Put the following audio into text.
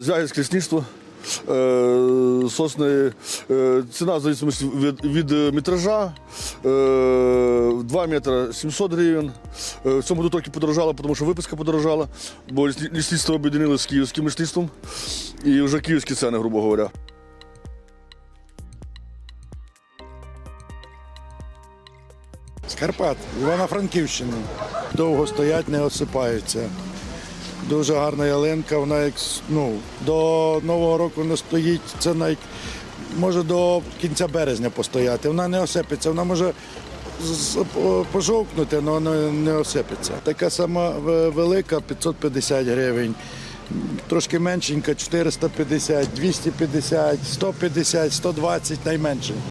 Звягельське лісництво. Е, Сосни, е, ціна в зависимості від, від е, метража. Е, 2 метри 700 гривень. В цьому году трохи подорожало, тому що виписка подорожала, бо ліс- лісництво об'єднали з київським лісництвом. І вже київські ціни, грубо говоря. З Карпат, Івано-Франківщини. Довго стоять, не осипаються. Дуже гарна ялинка, вона як ну, до Нового року не стоїть. Це навіть може до кінця березня постояти. Вона не осипеться, вона може пожовкнути, але не, не осипеться. Така сама ве- велика 550 гривень. Трошки меншенька 450, 250, 150, 120 найменше.